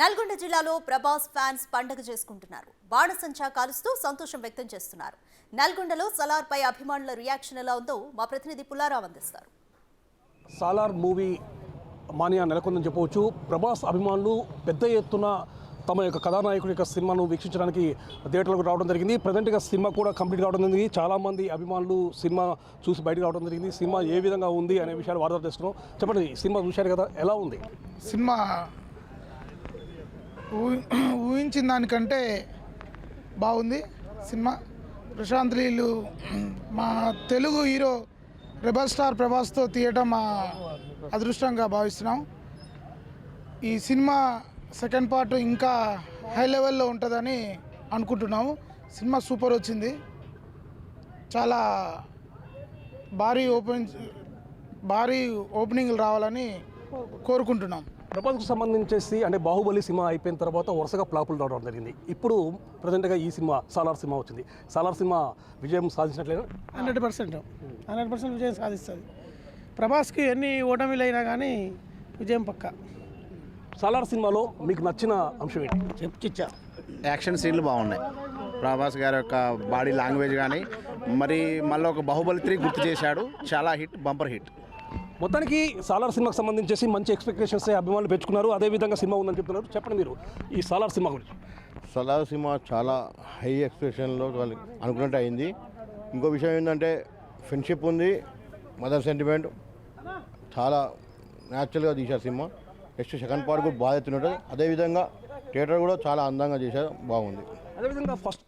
నల్గొండ జిల్లాలో ప్రభాస్ ఫ్యాన్స్ పండగ చేసుకుంటున్నారు. బాణసంచా కాలుస్తూ సంతోషం వ్యక్తం చేస్తున్నారు. నల్గొండలో సలార్పై అభిమానుల రియాక్షన్ ఎలా ఉందో మా ప్రతినిధి పుల్లారావు అందిస్తారు. సాలార్ మూవీ మానియా నెలకొందని చెప్పవచ్చు. ప్రభాస్ అభిమానులు పెద్ద ఎత్తున తమ యొక్క కథానాయకుడి యొక్క సినిమాను వీక్షించడానికి థియేటర్లకు రావడం జరిగింది. ప్రజెంట్గా సినిమా కూడా కంప్లీట్ కావడం జరిగింది. చాలామంది అభిమానులు సినిమా చూసి బయటకు రావడం జరిగింది. సినిమా ఏ విధంగా ఉంది అనే విషయాలు వార్త చేస్తున్నాం. చెప్పండి సినిమా చూశారు కదా ఎలా ఉంది? సినిమా ఊహించిన దానికంటే బాగుంది సినిమా. ప్రశాంత్ లీలు మా తెలుగు హీరో రెబల్ స్టార్ ప్రభాస్తో తీయటం మా అదృష్టంగా భావిస్తున్నాం. ఈ సినిమా సెకండ్ పార్ట్ ఇంకా హై లెవెల్లో ఉంటుందని అనుకుంటున్నాము. సినిమా సూపర్ వచ్చింది. చాలా భారీ ఓపెన్ భారీ ఓపెనింగ్లు రావాలని కోరుకుంటున్నాం. ప్రభాస్కు సంబంధించేసి అంటే బాహుబలి సినిమా అయిపోయిన తర్వాత వరుసగా ఫ్లాపులు రావడం జరిగింది. ఇప్పుడు ప్రజెంట్గా ఈ సినిమా సాలార్ సినిమా వచ్చింది. సాలార్ సినిమా విజయం సాధించినట్లేదా హండ్రెడ్ పర్సెంట్. హండ్రెడ్ పర్సెంట్ విజయం సాధిస్తుంది. ప్రభాస్కి ఎన్ని ఓటమిలు అయినా కానీ విజయం పక్క. సాలార్ సినిమాలో మీకు నచ్చిన అంశం ఏంటి? చెప్చిచ్చా యాక్షన్ సీన్లు బాగున్నాయి. ప్రభాస్ గారి యొక్క బాడీ లాంగ్వేజ్ కానీ మరి మళ్ళీ ఒక బాహుబలి త్రీ గుర్తు చేశాడు. చాలా హిట్ బంపర్ హిట్. మొత్తానికి సాలార్ సినిమాకి సంబంధించేసి మంచి ఎక్స్పెక్టేషన్స్ అభిమానులు పెంచుకున్నారు. అదే విధంగా సినిమా ఉందని చెప్తున్నారు. చెప్పండి మీరు ఈ సాలార్ సినిమా గురించి. సలార్ సినిమా చాలా హై ఎక్స్ప్రెషన్లో వాళ్ళు అనుకున్నట్టు అయింది. ఇంకో విషయం ఏంటంటే ఫ్రెండ్షిప్ ఉంది మదర్ సెంటిమెంట్ చాలా న్యాచురల్గా తీశారు సినిమా. నెక్స్ట్ సెకండ్ పార్ట్ కూడా బాగా ఎత్తున్నట్టు. అదేవిధంగా థియేటర్ కూడా చాలా అందంగా చేశారు. బాగుంది. అదేవిధంగా ఫస్ట్